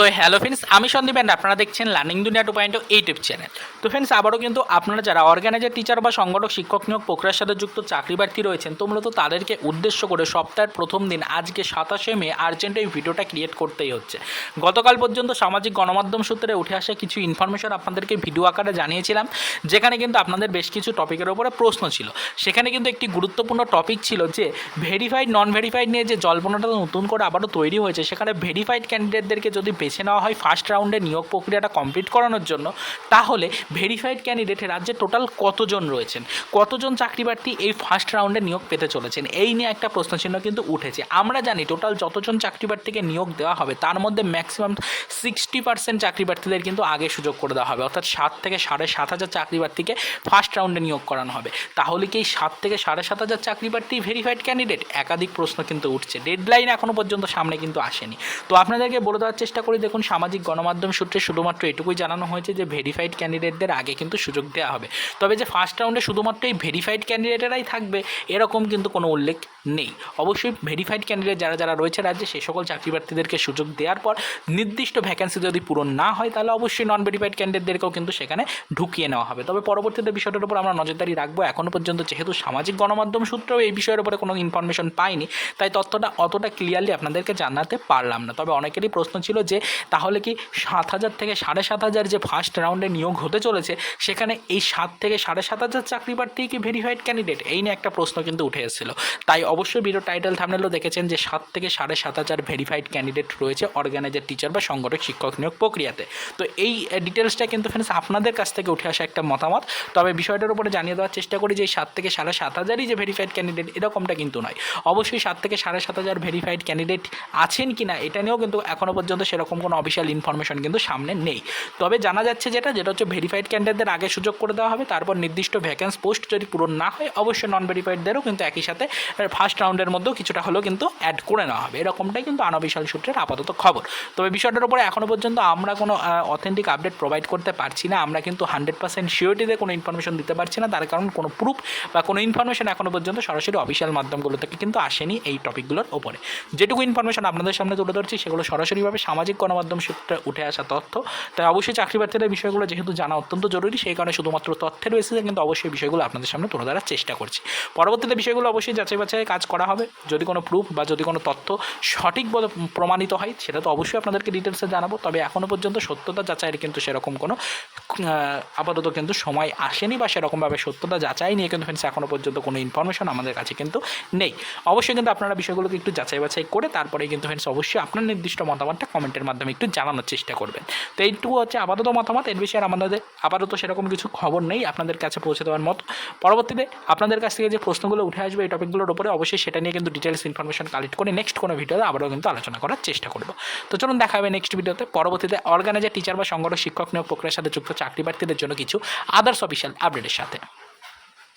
তো hello friends আমি Sandeep and আপনারা দেখছেন learning Duniya two point YouTube channel তো ফ্রেন্ডস আবারও কিন্তু আপনারা যারা অর্গানাইজার টিচার বা সংগঠক, শিক্ষক নিয়োগ প্রক্রিয়ার সাথে যুক্ত চাকরি প্রার্থী রয়েছেন, তো মূলত তাদেরকে উদ্দেশ্য করে সপ্তাহের প্রথম দিন, আজকে সাতাশে মে আর্জেন্ট এই ভিডিওটা ক্রিয়েট করতেই হচ্ছে। গতকাল পর্যন্ত সামাজিক গণমাধ্যম সূত্রে উঠে আসা কিছু ইনফরমেশন আপনাদেরকে ভিডিও আকারে জানিয়েছিলাম, যেখানে কিন্তু আপনাদের বেশ কিছু টপিকের উপরে প্রশ্ন ছিল। সেখানে কিন্তু একটি গুরুত্বপূর্ণ টপিক ছিল যে ভেরিফাইড নন ভেরিফাইড নিয়ে যে জল্পনাটা নতুন করে আবারও তৈরি হয়েছে, সেখানে ভেরিফাইড ক্যান্ডিডেটদেরকে যদি বেছে নেওয়া হয় ফার্স্ট রাউন্ডে নিয়োগ প্রক্রিয়াটা কমপ্লিট করানোর জন্য। তাহলে ভেরিফাইড ক্যান্ডিডেট রাজ্যে টোটাল কতজন রয়েছেন? কতজন চাকরি প্রার্থী এই ফার্স্ট রাউন্ডে নিয়োগ পেতে চলেছেন? এই নিয়ে একটা প্রশ্নচিহ্ন কিন্তু উঠেছে। আমরা জানি টোটাল যতজন চাকরি প্রার্থীকে নিয়োগ দেওয়া হবে, তার মধ্যে ম্যাক্সিমাম সিক্সটি পার্সেন্ট চাকরি প্রার্থীদের কিন্তু আগে সুযোগ করে দেওয়া হবে। অর্থাৎ সাত থেকে সাড়ে সাত হাজার চাকরি প্রার্থীকে ফার্স্ট রাউন্ডে নিয়োগ করানো হবে। তাহলে কি এই সাত থেকে সাড়ে সাত হাজার চাকরি প্রার্থী ভেরিফাইড ক্যান্ডিডেট একাধিক প্রশ্ন কিন্তু উঠছে। ডেডলাইন এখনও পর্যন্ত সামনে কিন্তু আসেনি। তো আপনাদেরকে বলে দেওয়ার চেষ্টা করি দেখুন, সামাজিক গণমাধ্যম সূত্রে শুধুমাত্র এটুকুই জানানো হয়েছে যে ভেরিফাইড ক্যান্ডিডেটদের আগে কিন্তু সুযোগ দেওয়া হবে। তবে যে ফার্স্ট রাউন্ডে শুধুমাত্র এই ভেরিফাইড ক্যান্ডিডেটেরাই থাকবে, এরকম কিন্তু কোনো উল্লেখ নেই। অবশ্যই ভেরিফাইড ক্যান্ডিডেট যারা যারা রয়েছে রাজ্যে সেই সকল চাকরি প্রার্থীদেরকে সুযোগ দেওয়ার পর নির্দিষ্ট ভ্যাকেন্সি যদি পূরণ না হয়, তাহলে অবশ্যই নন ভেরিফাইড ক্যান্ডিডেটদেরকেও কিন্তু সেখানে ঢুকিয়ে নেওয়া হবে। তবে পরবর্তীতে বিষয়টার উপর আমরা নজরদারি রাখব। এখনও পর্যন্ত যেহেতু সামাজিক গণমাধ্যম সূত্রেও এই বিষয়ের উপরে কোনো ইনফরমেশন পাইনি, তাই তথ্যটা অতটা ক্লিয়ারলি আপনাদেরকে জানাতে পারলাম না। তবে অনেকেরই প্রশ্ন ছিল যে তাহলে কি সাত হাজার থেকে সাড়ে সাত হাজার যে ফার্স্ট রাউন্ডে নিয়োগ হতে চলেছে, সেখানে এই সাত থেকে সাড়ে সাত হাজার চাকরি প্রার্থী কি ভেরিফাইড ক্যান্ডিডেট এই নিয়ে একটা প্রশ্ন কিন্তু উঠে এসেছিল। তাই অবশ্যই ভিডিও টাইটেল থামনেলও দেখেছেন যে সাত থেকে সাড়ে সাত হাজার ভেরিফাইড ক্যান্ডিডেট রয়েছে অর্গানাইজার টিচার বা সংগঠক, শিক্ষক নিয়োগ প্রক্রিয়াতে। তো এই ডিটেলসটা কিন্তু ফ্রেন্ডস আপনাদের কাছ থেকে উঠে আসা একটা মতামত। তবে বিষয়টার উপরে জানিয়ে দেওয়ার চেষ্টা করি যে সাত থেকে সাড়ে সাত হাজারই যে ভেরিফাইড ক্যান্ডিডেট এরকমটা কিন্তু নয়। অবশ্যই সাত থেকে সাড়ে সাত হাজার ভেরিফাইড ক্যান্ডিডেট আছেন কি না এটা নিয়েও কিন্তু এখনও পর্যন্ত সেরকম কোনো অফিসিয়াল ইনফরমেশন কিন্তু সামনে নেই। তবে জানা যাচ্ছে যেটা যেটা হচ্ছে ভেরিফাইড ক্যান্ডিডেটদের আগে সুযোগ করে দেওয়া হবে, তারপর নির্দিষ্ট ভ্যাকেন্স পোস্ট যদি পূরণ না হয়, অবশ্যই নন ভেরিফাইডদেরও কিন্তু একই সাথে ফার্স্ট রাউন্ডের মধ্যেও কিছুটা হলেও কিন্তু অ্যাড করে নেওয়া হবে। এরকমটাই কিন্তু আনঅফিসিয়াল সূত্রের আপাতত খবর। তবে বিষয়টার উপরে এখনও পর্যন্ত আমরা কোনো অথেন্টিক আপডেট প্রোভাইড করতে পারছি না। আমরা কিন্তু হান্ড্রেড পার্সেন্ট শিওরিটিতে কোনো ইনফরমেশন দিতে পারছি না। তার কারণ কোনো প্রুফ বা কোনো ইনফরমেশন এখনও পর্যন্ত সরাসরি অফিসিয়াল মাধ্যমগুলো থেকে কিন্তু আসেনি এই টপিকগুলোর ওপরে যেটুকু ইনফরমেশন আপনাদের সামনে তুলে ধরছি, সেগুলো সরাসরিভাবে সামাজিক গণমাধ্যম সূত্রে উঠে আসা তথ্য। তাই অবশ্যই চাকরি প্রার্থীদের বিষয়গুলো যেহেতু জানা অত্যন্ত জরুরি, সেই কারণে শুধুমাত্র তথ্যের বেসিসে কিন্তু অবশ্যই বিষয়গুলো আপনাদের সামনে তুলে ধরার চেষ্টা করছি। পরবর্তীতে বিষয়গুলো অবশ্যই যাচাই বাছাই কাজ করা হবে। যদি কোনো প্রুফ বা যদি কোনো তথ্য সঠিক প্রমাণিত হয়, সেটা তো অবশ্যই আপনাদেরকে ডিটেলসে জানাব। তবে এখনও পর্যন্ত সত্যতা যাচাইয়ের কিন্তু সেরকম কোনো আপাতত কিন্তু সময় আসেনি বা সেরকমভাবে সত্যতা যাচাই নিয়ে কিন্তু ফ্রেন্ডস এখনও পর্যন্ত কোনো ইনফরমেশন আমাদের কাছে কিন্তু নেই। অবশ্যই কিন্তু আপনারা বিষয়গুলোকে একটু যাচাই বাছাই করে তারপরে কিন্তু ফ্রেন্ডস অবশ্যই আপনার নির্দিষ্ট মতামতটা কমেন্টের মাধ্যমে একটু জানানোর চেষ্টা করবেন। তো এইটুকু হচ্ছে আপাতত মতামত। এর বিষয়ে আমাদের আপাতত সেরকম কিছু খবর নেই। আপনাদের কাছে পৌঁছে দেওয়ার মতো। পরবর্তীতে আপনাদের কাছ থেকে যে প্রশ্নগুলো উঠে আসবে এই টপিকগুলোর উপরে অবশ্যই সেটা নিয়ে কিন্তু ডিটেলস ইনফরমেশন কালেক্ট করে নেক্সট কোনো ভিডিওতে আবারও কিন্তু আলোচনা করার চেষ্টা করব। তো চলুন দেখা হবে নেক্সট ভিডিওতে। পরবর্তীতে অর্গানাইজার টিচার বা সংগঠক, শিক্ষক নিয়োগ প্রক্রিয়ার সাথে যুক্ত চাকরি প্রার্থীদের জন্য কিছু আদার্স অফিসিয়াল আপডেটের সাথে।